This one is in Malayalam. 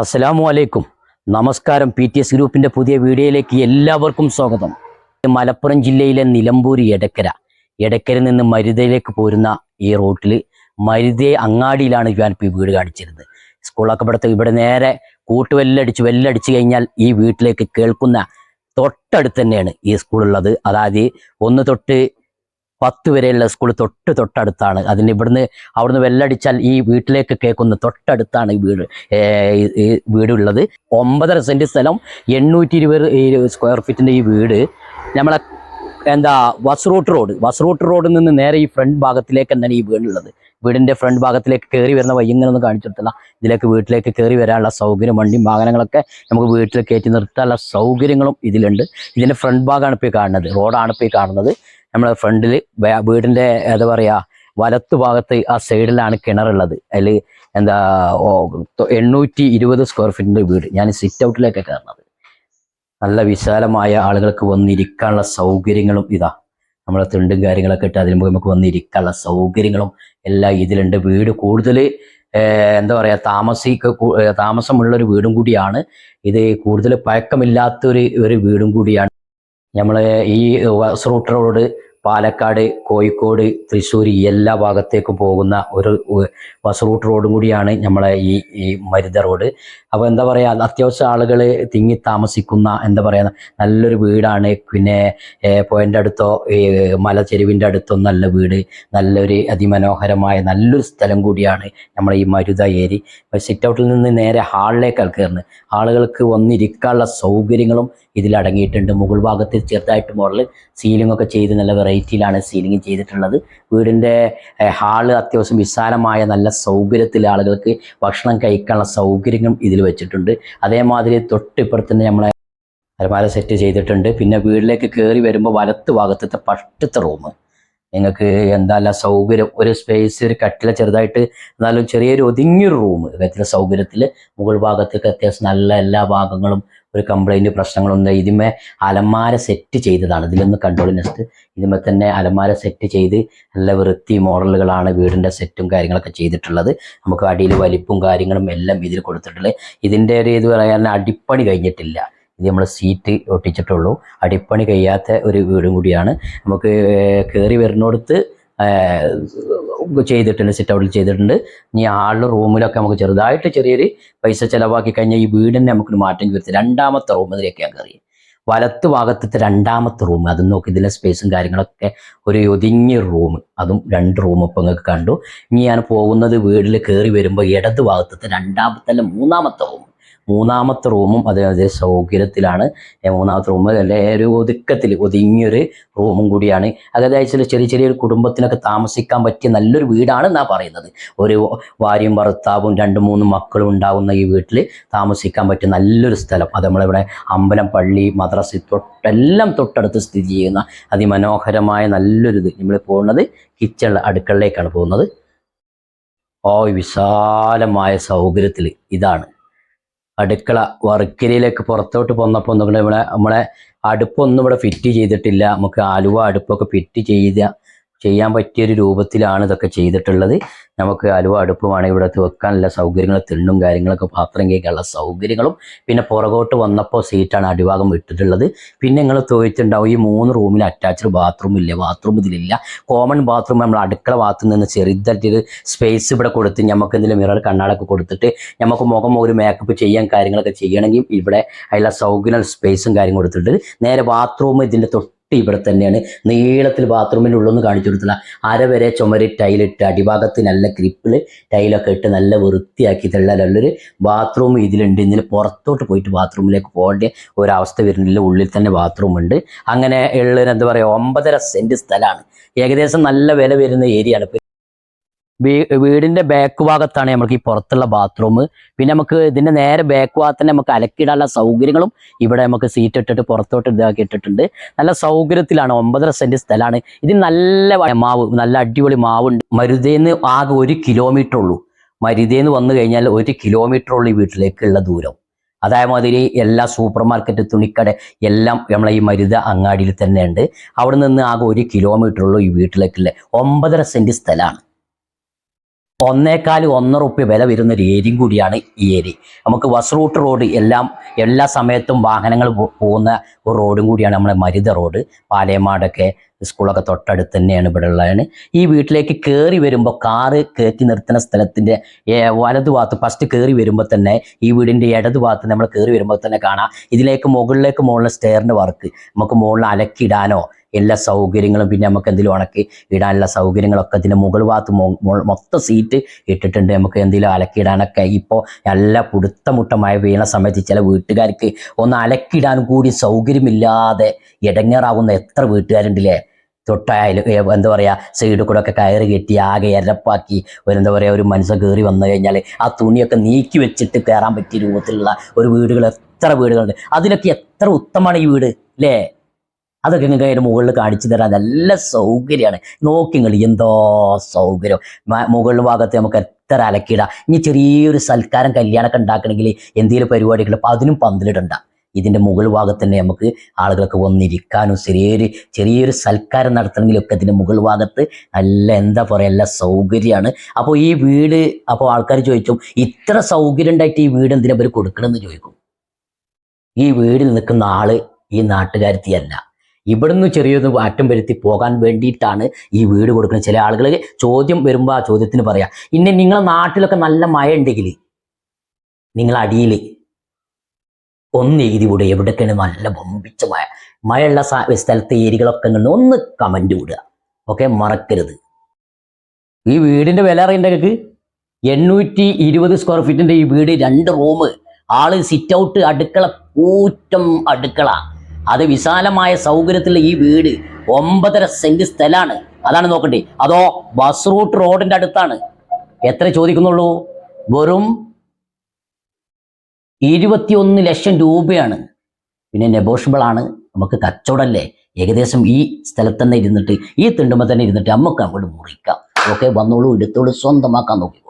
അസ്സലാമു അലൈക്കും. നമസ്കാരം. പി ടി എസ് ഗ്രൂപ്പിന്റെ പുതിയ വീഡിയോയിലേക്ക് എല്ലാവർക്കും സ്വാഗതം. മലപ്പുറം ജില്ലയിലെ നിലമ്പൂർ എടക്കര. എടക്കരയിൽ നിന്ന് മരുതയിലേക്ക് പോരുന്ന ഈ റൂട്ടിൽ മരുതയെ അങ്ങാടിയിലാണ് ഞാൻ ഈ വീട് കാണിച്ചിരുന്നത്. സ്കൂളൊക്കെ ഇവിടുത്തെ ഇവിടെ നേരെ കൂട്ടുവെല്ലടിച്ച് വെല്ലടിച്ച് കഴിഞ്ഞാൽ ഈ വീട്ടിലേക്ക് കേൾക്കുന്ന തൊട്ടടുത്ത് തന്നെയാണ് ഈ സ്കൂളുള്ളത്. അതായത് ഒന്ന് തൊട്ട് പത്ത് വരെയുള്ള സ്കൂൾ തൊട്ട് തൊട്ടടുത്താണ്. അതിന് ഇവിടുന്ന് അവിടുന്ന് വെല്ലടിച്ചാൽ ഈ വീട്ടിലേക്ക് കേൾക്കുന്ന തൊട്ടടുത്താണ് ഈ വീട്. ഈ- വീടുള്ളത്. ഒമ്പതര സെന്റ് സ്ഥലം എണ്ണൂറ്റി ഇരുപത് സ്ക്വയർ ഫീറ്റിന്റെ ഈ വീട്. നമ്മളെ എന്താ വസ്റൂട്ട് റോഡ് വസ്റൂട്ട് റോഡിൽ നിന്ന് നേരെ ഈ ഫ്രണ്ട് ഭാഗത്തിലേക്ക് തന്നെയാണ് ഈ വീടുള്ളത്. വീടിന്റെ ഫ്രണ്ട് ഭാഗത്തിലേക്ക് കയറി വരുന്ന വഴി ഇങ്ങനെ ഒന്ന് കാണിച്ചെടുത്തില്ല ഇതിലേക്ക് വീട്ടിലേക്ക് കയറി വരാനുള്ള സൗകര്യം വണ്ടിയും വാഹനങ്ങളൊക്കെ നമുക്ക് വീട്ടിൽ കയറ്റി നിർത്താനുള്ള സൗകര്യങ്ങളും ഇതിലുണ്ട്. ഇതിന്റെ ഫ്രണ്ട് ഭാഗമാണ് ഇപ്പോൾ കാണുന്നത്. റോഡാണ് ഇപ്പോൾ കാണുന്നത്. നമ്മളെ ഫ്രണ്ടിൽ വീടിന്റെ എന്താ പറയുക വലത്ത് ഭാഗത്ത് ആ സൈഡിലാണ് കിണറുള്ളത്. അതിൽ എന്താ എണ്ണൂറ്റി ഇരുപത് സ്ക്വയർ ഫീറ്റിന്റെ വീട്. ഞാൻ സിറ്റ് ഔട്ടിലേക്ക് കയറുന്നത് നല്ല വിശാലമായ ആളുകൾക്ക് വന്നിരിക്കാനുള്ള സൗകര്യങ്ങളും ഇതാ. നമ്മളെ തിണ്ടും കാര്യങ്ങളൊക്കെ ഇട്ട് അതിന് മുമ്പ് നമുക്ക് വന്നിരിക്കാനുള്ള സൗകര്യങ്ങളും എല്ലാം ഇതിലുണ്ട്. വീട് കൂടുതൽ എന്താ പറയുക താമസിക്ക താമസമുള്ളൊരു വീടും കൂടിയാണ്. ഇത് കൂടുതൽ പഴക്കമില്ലാത്തൊരു ഒരു വീടും കൂടിയാണ്. നമ്മളെ ഈ റൂട്ട് റോഡ് പാലക്കാട് കോഴിക്കോട് തൃശ്ശൂർ എല്ലാ ഭാഗത്തേക്കും പോകുന്ന ഒരു ബസ് റൂട്ട് റോഡും കൂടിയാണ് നമ്മളെ ഈ ഈ മരുത റോഡ്. അപ്പോൾ എന്താ പറയുക അത്യാവശ്യം ആളുകൾ തിങ്ങി താമസിക്കുന്ന എന്താ പറയുക നല്ലൊരു വീടാണ്. പിന്നെ പോയിന്റെ അടുത്തോ ഈ മലച്ചെരുവിന്റെ അടുത്തോ നല്ല വീട് നല്ലൊരു അതിമനോഹരമായ നല്ലൊരു സ്ഥലം കൂടിയാണ് നമ്മളെ ഈ മരുത ഏരി. സിറ്റ് ഔട്ടിൽ നിന്ന് നേരെ ഹാളിലേക്കാണ് കയറുന്നത്. ആളുകൾക്ക് വന്നിരിക്കാനുള്ള സൗകര്യങ്ങളും ഇതിൽ അടങ്ങിയിട്ടുണ്ട് മുകൾ ഭാഗത്ത് ചെറുതായിട്ട് മോഡൽ സീലിംഗ് ഒക്കെ ചെയ്ത് നല്ല വെറൈറ്റിയിലാണ് സീലിംഗ് ചെയ്തിട്ടുള്ളത്. വീടിന്റെ ഹാൾ അത്യാവശ്യം വിശാലമായ നല്ല സൗകര്യത്തിൽ ആളുകൾക്ക് ഭക്ഷണം കഴിക്കാനുള്ള സൗകര്യങ്ങളും ഇതിൽ വെച്ചിട്ടുണ്ട്. അതേമാതിരി തൊട്ടിപ്പുറത്ത് തന്നെ നമ്മളെ അലമാര സെറ്റ് ചെയ്തിട്ടുണ്ട്. പിന്നെ വീട്ടിലേക്ക് കയറി വരുമ്പോൾ വലത്ത് ഭാഗത്തത്തെ പട്ടത്തെ റൂം നിങ്ങൾക്ക് എന്താ സൗകര്യം? ഒരു സ്പേസ് ഒരു കട്ടില ചെറുതായിട്ട് എന്നാലും ചെറിയൊരു ഒതുങ്ങിയൊരു റൂം ഇത്തരം സൗകര്യത്തിൽ മുകൾ ഭാഗത്തേക്ക് അത്യാവശ്യം നല്ല എല്ലാ ഭാഗങ്ങളും ഒരു കംപ്ലൈന്റ് പ്രശ്നങ്ങളൊന്നും ഇതിമേ അലമാര സെറ്റ് ചെയ്തതാണ്. ഇതിലൊന്ന് കണ്ടോളി നെസ്റ്റ് ഇതിന്മേ തന്നെ അലമാര സെറ്റ് ചെയ്ത് നല്ല വൃത്തി മോഡലുകളാണ് വീടിന്റെ സെറ്റും കാര്യങ്ങളൊക്കെ ചെയ്തിട്ടുള്ളത്. നമുക്ക് അടിയിൽ വലിപ്പും കാര്യങ്ങളും എല്ലാം ഇതിൽ കൊടുത്തിട്ടുള്ളത്. ഇതിന്റെ ഒരു ഇത് പറയാൻ അടിപ്പണി കഴിഞ്ഞിട്ടില്ല. ഇത് നമ്മൾ സീറ്റ് ഒട്ടിച്ചിട്ടുള്ളൂ. അടിപ്പണി കഴിയാത്ത ഒരു വീടും കൂടിയാണ്. നമുക്ക് കയറി വരുന്നിടത്ത് ചെയ്തിട്ടുണ്ട് സിറ്റ് ഔട്ടിൽ ചെയ്തിട്ടുണ്ട്. ഇനി ആളുടെ റൂമിലൊക്കെ നമുക്ക് ചെറുതായിട്ട് ചെറിയൊരു പൈസ ചിലവാക്കി കഴിഞ്ഞാൽ ഈ വീടിനെ നമുക്കൊരു മാറ്റം വരുത്തി. രണ്ടാമത്തെ റൂമിലേക്കാണ് കയറി. വലത്ത് ഭാഗത്തത്തെ രണ്ടാമത്തെ റൂം അതും നോക്കി ഇതിലെ സ്പേസും കാര്യങ്ങളൊക്കെ ഒരു ഒതുങ്ങിയ റൂം അതും രണ്ട് റൂം ഇപ്പം നിങ്ങൾക്ക് കണ്ടു. ഇനി ഞാൻ പോകുന്നത് വീട്ടിൽ കയറി വരുമ്പോൾ ഇടത് ഭാഗത്തത്തെ രണ്ടാമത്തെ അല്ല മൂന്നാമത്തെ റൂം മൂന്നാമത്തെ റൂമും അതേ സൗകര്യത്തിലാണ്. മൂന്നാമത്തെ റൂം അല്ലെ ഒരു ഒതുക്കത്തിൽ ഒതുങ്ങിയൊരു റൂമും കൂടിയാണ്. അതായത് ചെറിയ ചെറിയൊരു കുടുംബത്തിനൊക്കെ താമസിക്കാൻ പറ്റിയ നല്ലൊരു വീടാണ് എന്നാ പറയുന്നത്. ഒരു ഭാര്യയും ഭർത്താവും രണ്ട് മൂന്ന് മക്കളും ഉണ്ടാകുന്ന ഈ വീട്ടിൽ താമസിക്കാൻ പറ്റിയ നല്ലൊരു സ്ഥലം. അത് നമ്മളിവിടെ അമ്പലം പള്ളി മദ്രസ തൊട്ടെല്ലാം തൊട്ടടുത്ത് സ്ഥിതി ചെയ്യുന്ന അതിമനോഹരമായ നല്ലൊരു ഇത്. നമ്മൾ പോകുന്നത് കിച്ചൺ അടുക്കളയിലേക്കാണ് പോകുന്നത്. ഓ വിശാലമായ സൗകര്യത്തിൽ ഇതാണ്. അടുക്കള വർക്കിലേക്ക് പുറത്തോട്ട് പോന്നപ്പോൾ ഒന്നും ഇവിടെ നമ്മളെ അടുപ്പൊന്നും ഇവിടെ ഫിറ്റ് ചെയ്തിട്ടില്ല. നമുക്ക് ആലുവ അടുപ്പൊക്കെ ഫിറ്റ് ചെയ്ത ചെയ്യാൻ പറ്റിയൊരു രൂപത്തിലാണ് ഇതൊക്കെ ചെയ്തിട്ടുള്ളത്. നമുക്ക് അലുവ അടുപ്പുമാണ് ഇവിടുത്തെ വെക്കാനുള്ള സൗകര്യങ്ങൾ തിണ്ണും കാര്യങ്ങളൊക്കെ പാത്രം കേൾക്കാനുള്ള സൗകര്യങ്ങളും. പിന്നെ പുറകോട്ട് വന്നപ്പോൾ സീറ്റാണ് അടിഭാഗം ഇട്ടിട്ടുള്ളത്. പിന്നെ നിങ്ങൾ ചോദിച്ചിട്ടുണ്ടാവും ഈ മൂന്ന് റൂമിൽ അറ്റാച്ച്ഡ് ബാത്റൂം ഇല്ല? ബാത്റൂം ഇതിലില്ല. കോമൺ ബാത്റൂം നമ്മൾ അടുക്കള ഭാഗത്ത് നിന്ന് ചെറുതായിട്ടൊരു സ്പേസ് ഇവിടെ കൊടുത്ത് നമുക്ക് എന്തെങ്കിലും മിറർ കണ്ണാടൊക്കെ കൊടുത്തിട്ട് നമുക്ക് മുഖം ഒരു മേക്കപ്പ് ചെയ്യാൻ കാര്യങ്ങളൊക്കെ ചെയ്യണമെങ്കിൽ ഇവിടെ അതിലുള്ള സൗകര്യം സ്പേസും കാര്യം കൊടുത്തിട്ട് നേരെ ബാത്റൂം ഇതിന്റെ തൊട്ട് ഇവിടെ തന്നെയാണ്. നീളത്തിൽ ബാത്റൂമിന്റെ ഉള്ളൊന്നും കാണിച്ചു കൊടുത്തില്ല. അര വരെ ചുമര് ടൈലിട്ട് അടിഭാഗത്ത് നല്ല ക്രിപ്പിൽ ടൈലൊക്കെ ഇട്ട് നല്ല വൃത്തിയാക്കിയിട്ടുള്ള നല്ലൊരു ബാത്റൂം ഇതിലുണ്ട്. ഇതിന് പുറത്തോട്ട് പോയിട്ട് ബാത്റൂമിലേക്ക് പോകേണ്ട ഒരവസ്ഥ വരുന്നില്ല. ഉള്ളിൽ തന്നെ ബാത്റൂം ഉണ്ട്. അങ്ങനെ ഉള്ളതിന് എന്താ പറയുക ഒമ്പതര സെന്റ് സ്ഥലമാണ്. ഏകദേശം നല്ല വില വരുന്ന ഏരിയ ആണ്. വീ- വീടിന്റെ ബാക്ക് ഭാഗത്താണ് നമുക്ക് ഈ പുറത്തുള്ള ബാത്റൂം പിന്നെ നമുക്ക് ഇതിന്റെ നേരെ ബാക്ക് ഭാഗത്ത് തന്നെ നമുക്ക് അലക്കിടാനുള്ള സൗകര്യങ്ങളും ഇവിടെ നമുക്ക് സീറ്റ് ഇട്ടിട്ട് പുറത്തോട്ട് ഇതാക്കി ഇട്ടിട്ടുണ്ട്. നല്ല സൗകര്യത്തിലാണ് ഒമ്പതര സെന്റ് സ്ഥലമാണ്. ഇത് നല്ല മാവ് നല്ല അടിപൊളി മാവുണ്ട്. മരുതേന്ന് ആകെ ഒരു കിലോമീറ്റർ ഉള്ളൂ. മരുതേന്ന് വന്നു കഴിഞ്ഞാൽ ഒരു കിലോമീറ്റർ ഉള്ളൂ ഈ വീട്ടിലേക്കുള്ള ദൂരം. അതേമാതിരി എല്ലാ സൂപ്പർ മാർക്കറ്റ് തുണിക്കട എല്ലാം നമ്മളെ ഈ മരുത അങ്ങാടിയിൽ തന്നെ ഉണ്ട് അവിടെ നിന്ന് ആകെ ഒരു കിലോമീറ്റർ ഉള്ളൂ ഈ വീട്ടിലേക്കുള്ള ഒമ്പതര സെന്റ് സ്ഥലമാണ്. ഒന്നേക്കാൽ ഒന്നര റുപ്യ വില വരുന്ന ഒരു ഏരിയും കൂടിയാണ് ഈ ഏരി. നമുക്ക് ബസ് റൂട്ട് റോഡ് എല്ലാം എല്ലാ സമയത്തും വാഹനങ്ങൾ പോകുന്ന ഒരു റോഡും കൂടിയാണ് നമ്മുടെ മരുത റോഡ് പാലയമാടൊക്കെ സ്കൂളൊക്കെ തൊട്ടടുത്ത് തന്നെയാണ് ഇവിടെ ഉള്ളതാണ് ഈ വീട്ടിലേക്ക് കയറി വരുമ്പോൾ കാറ് കയറ്റി നിർത്തുന്ന സ്ഥലത്തിന്റെ വലതു ഭാഗത്ത് ഫസ്റ്റ് കയറി വരുമ്പോൾ തന്നെ ഈ വീടിന്റെ ഇടതു ഭാഗത്ത് നമ്മൾ കയറി വരുമ്പോൾ തന്നെ കാണാം. ഇതിലേക്ക് മുകളിലേക്ക് മുകളിലെ സ്റ്റെയറിന്റെ വർക്ക് നമുക്ക് മുകളിൽ അലക്കിടാനോ എല്ലാ സൗകര്യങ്ങളും പിന്നെ നമുക്ക് എന്തെങ്കിലും ഉണക്കി ഇടാനുള്ള സൗകര്യങ്ങളൊക്കെ ഇതിന്റെ മുകൾ ഭാഗത്ത് മൊത്തം സീറ്റ് ഇട്ടിട്ടുണ്ട്. നമുക്ക് എന്തെങ്കിലും അലക്കിടാനൊക്കെ ഇപ്പോൾ നല്ല പുടുത്തമുട്ട മഴ വീണ സമയത്ത് ചില വീട്ടുകാർക്ക് ഒന്ന് അലക്കിടാൻ കൂടി സൗകര്യമില്ലാതെ ഇടങ്ങേറാവുന്ന എത്ര വീട്ടുകാരുണ്ടല്ലേ? തൊട്ടായാലും എന്താ പറയുക സൈഡിൽ കൂടെ ഒക്കെ കയറി കെട്ടി ആകെ എരപ്പാക്കി ഒരു എന്താ പറയുക ഒരു മനുഷ്യൻ കയറി വന്നു കഴിഞ്ഞാൽ ആ തുണിയൊക്കെ നീക്കി വെച്ചിട്ട് കയറാൻ പറ്റിയ രൂപത്തിലുള്ള ഒരു വീടുകൾ എത്ര വീടുകളുണ്ട്. അതിലൊക്കെ എത്ര ഉത്തമമാണ് ഈ വീട് അല്ലേ അതൊക്കെ നിങ്ങൾക്ക് അതിന്റെ മുകളിൽ കാണിച്ചു തരാൻ നല്ല സൗകര്യമാണ്. നോക്കി നിങ്ങൾ എന്തോ സൗകര്യം. മുകളിൽ ഭാഗത്ത് നമുക്ക് എത്ര അലക്കിയിടാം. ഇനി ചെറിയൊരു സൽക്കാരം കല്യാണമൊക്കെ ഉണ്ടാക്കണമെങ്കിൽ എന്തെങ്കിലും പരിപാടികൾ അതിനും പന്തലിടണ്ട. ഇതിന്റെ മുകൾ ഭാഗത്ത് തന്നെ നമുക്ക് ആളുകളൊക്കെ വന്നിരിക്കാനും ചെറിയൊരു ചെറിയൊരു സൽക്കാരം നടത്തണമെങ്കിലൊക്കെ ഇതിന്റെ മുകൾ ഭാഗത്ത് നല്ല എന്താ പറയുക എല്ലാ സൗകര്യമാണ്. അപ്പോൾ ഈ വീട് അപ്പോൾ ആൾക്കാർ ചോദിച്ചു ഇത്ര സൗകര്യം ഉണ്ടായിട്ട് ഈ വീട് എന്തിനാ ഇവർ കൊടുക്കണമെന്ന് ചോദിക്കും. ഈ വീടിൽ നിൽക്കുന്ന ആൾ ഈ നാട്ടുകാരത്തിയല്ല. ഇവിടുന്ന് ചെറിയൊരു മാറ്റം വരുത്തി പോകാൻ വേണ്ടിയിട്ടാണ് ഈ വീട് കൊടുക്കുന്നത് ചില ആളുകൾ ചോദ്യം വരുമ്പോൾ ആ ചോദ്യത്തിന് പറയാം ഇനി നിങ്ങളെ നാട്ടിലൊക്കെ നല്ല മഴ ഉണ്ടെങ്കിൽ നിങ്ങൾ അടിയിൽ ഒന്ന് എഴുതി വിടുക എവിടേക്കാണ് നല്ല ബമ്പിച്ച മഴ. മഴയുള്ള സ്ഥലത്ത് ഏരിയകളൊക്കെ ഇങ്ങനെ ഒന്ന് കമന്റ് വിടുക. ഓക്കെ മറക്കരുത്. ഈ വീടിന്റെ വില അറിയണ്ടക്ക് എണ്ണൂറ്റി ഇരുപത് സ്ക്വയർ ഫീറ്റിന്റെ ഈ വീട് രണ്ട് റൂം ആൾ സിറ്റ് ഔട്ട് അടുക്കള കൂറ്റം അടുക്കള. അത് വിശാലമായ സൗകര്യത്തിലുള്ള ഈ വീട് ഒമ്പതര സെന്റ് സ്ഥലമാണ് അതാണ് നോക്കണ്ടേ. അതോ ബസ് റൂട്ട് റോഡിന്റെ അടുത്താണ്. എത്ര ചോദിക്കുന്നുള്ളൂ? വെറും ഇരുപത്തിയൊന്ന് ലക്ഷം രൂപയാണ്. പിന്നെ നെഗോഷ്യബിളാണ് നമുക്ക് കച്ചവടമല്ലേ ഏകദേശം ഈ സ്ഥലത്ത് തന്നെ ഇരുന്നിട്ട് ഈ തിണ്ടുമ്പോൾ തന്നെ ഇരുന്നിട്ട് നമുക്ക് അങ്ങോട്ട് മുറിക്കാം. ഓക്കെ വന്നോളൂ എടുത്തോളൂ സ്വന്തമാക്കാൻ നോക്കി